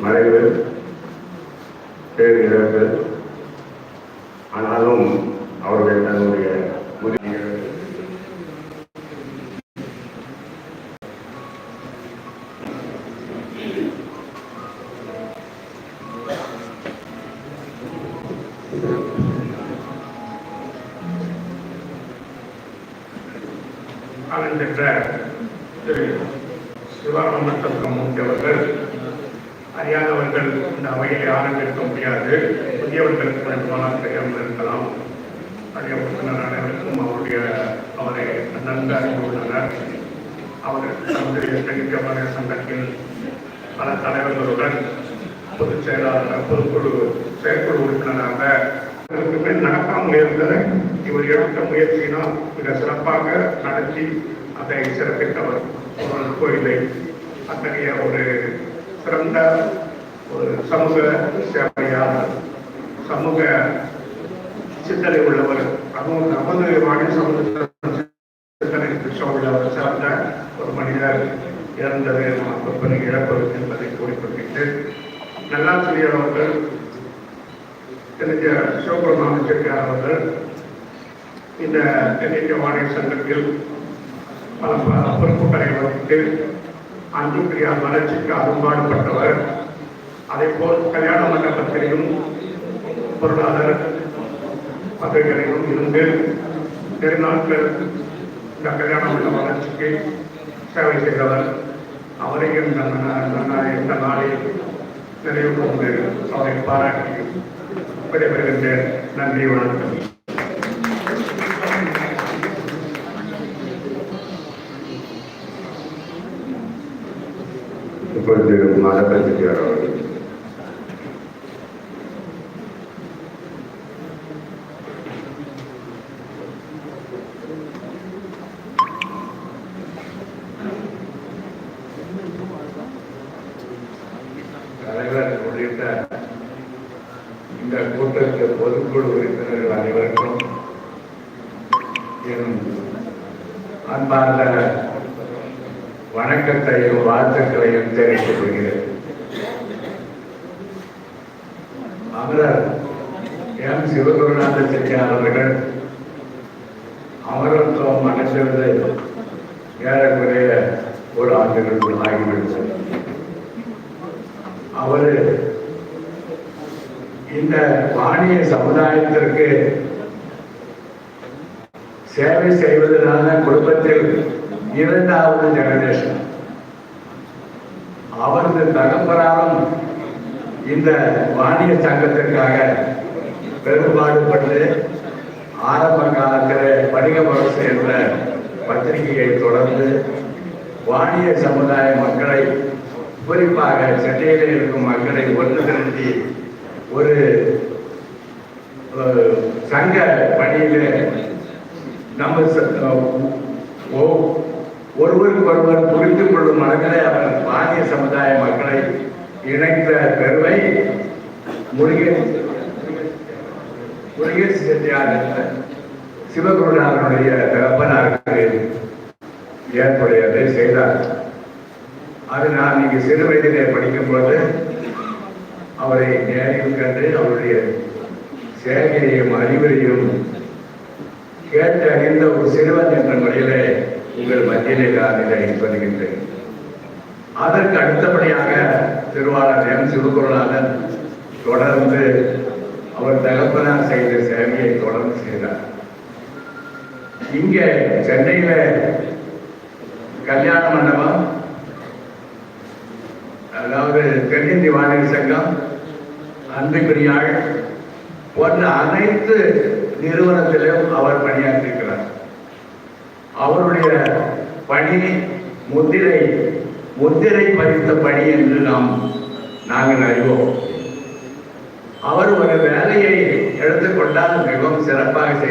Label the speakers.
Speaker 1: மறைவு பேர் இழப்பு ஆனாலும் அவர்கள் தன்னுடைய முதிய காலஞ்சென்ற திரு சிவானந்தமூர்த்தி அவர்கள் அறியாதவர்கள் இந்த அவையை இருக்க முடியாது. புதியவர்களுக்கு வேண்டுமானால் தெரியாமல் இருக்கலாம். பழைய உறுப்பினர் அனைவருக்கும் அவருடைய அவரை நன்கு அறிந்துள்ளனர் அவர் தன்னுடைய தென்னிந்திய சங்கத்தில் பல தலைவர்களுடன் பொதுச் செயலாளர் பொதுக்குழு செயற்குழு உறுப்பினராக இதற்கு மேல் நடக்காமல் இருந்ததை. இவர் எடுத்த முயற்சியினால் மிக சிறப்பாக நடத்தி அதை சிறப்பித்தவர் ஒரு கோயிலை அத்தகைய ஒரு சிறந்த ஒரு சமூக சேவையாளர் சமூக சிந்தனை உள்ளவர் அதுவும் நமது வாணி சமூக சிந்தனை உள்ளவர் சார்ந்த ஒரு மனிதர் இறந்தது நமக்கு பெரிய இழப்பு என்பதை கூறிக்கொண்டிட்டு நல்லாசிரியர் அவர்கள் தெரிஞ்ச சிவபெருமான செட்டியார் அவர்கள் இந்த தென்னிந்திய மாநில சங்கத்தில் பல பல பொறுப்புகளை வகித்து அன்புக்குரியார் வளர்ச்சிக்கு அரும்பாடுபட்டவர். அதே போல் கல்யாண மண்டபத்திலையும் பொருளாதார பதவிகளிலும் இருந்து பெருநாட்கள் இந்த கல்யாண மண்டப வளர்ச்சிக்கு சேவை செய்தவர். அவரையும் இந்த நா- இந்த நாளில் நினைவு கொண்டு அவரை பாராட்டி விடைபெறுகின்றேன். நன்றி வணக்கம். இப்பொழுது மாதவ செட்டியார் தலைவர் இந்த கூட்டத்தில் பொதுக்குழு உறுப்பினர்கள் அனைவருக்கும் என் அன்பார்ந்த வணக்கத்தையும் வாழ்த்துக்களையும் தெரிவித்துக் கொள்கிறேன். அமரர் எம். சிவகுருநாத செட்டியார் அவர்கள் அமரத்துவம் அடைந்தது ஏறக்குறைய ஒரு ஆண்டுகளுக்குள் ஆகிவிட்டது. அவர் இந்த வாணிய சமுதாயத்திற்கு சேவை செய்வதனால குடும்பத்தில் இரண்டாவது ஜெனரேஷன் அவரது தகப்பராலும் இந்த வாணிய சங்கத்திற்காக பெரும்பாடுபட்டு ஆரம்ப காலத்தில் வணிக முரசு என்ற பத்திரிகையை தொடர்ந்து வாணிய சமுதாய மக்களை குறிப்பாக சென்னையில் இருக்கும் மக்களை ஒன்று திரட்டி ஒரு சங்க பணியிலே நம்ம ஒருவருக்கு ஒருவர் புரிந்து கொள்ளும் மனதிலே அவர் வாணிய சமுதாய மக்களை இணைத்த பெருமை முருகேசு முருகேசு செட்டியார் என்ற சிவகுருநாதனுடைய தகப்பனாருக்கு ஏற்புடையதை செய்தார். அது நான் இங்கு சிறு வயதிலே படிக்கும்போது அவரை நேரில் கண்டு அவருடைய சேவையையும் அறிவுரையும் கேட்டு அறிந்த ஒரு சிறுவன் என்ற முறையிலே நான் இதை அதற்கு அடுத்தபடியாக திருவாளர் எம். சிவகுருநாதன் தொடர்ந்து அவர் தகப்பனார் செய்த சேவையை தொடர்ந்து செய்தார். இங்கே சென்னையில கல்யாண மண்டபம் அதாவது தென்னிந்திய வானொலி சங்கம் அன்புக்குரியாள் போன்ற அனைத்து நிறுவனத்திலும் அவர் பணியாற்றிருக்கிறார் அவருடைய பணி முத்திரை முத்திரை பதித்த பணி என்று நாம் நாங்கள் அறிவோம். அவர் ஒரு வேலையை எடுத்துக்கொண்டால் மிகவும் சிறப்பாக செய்ய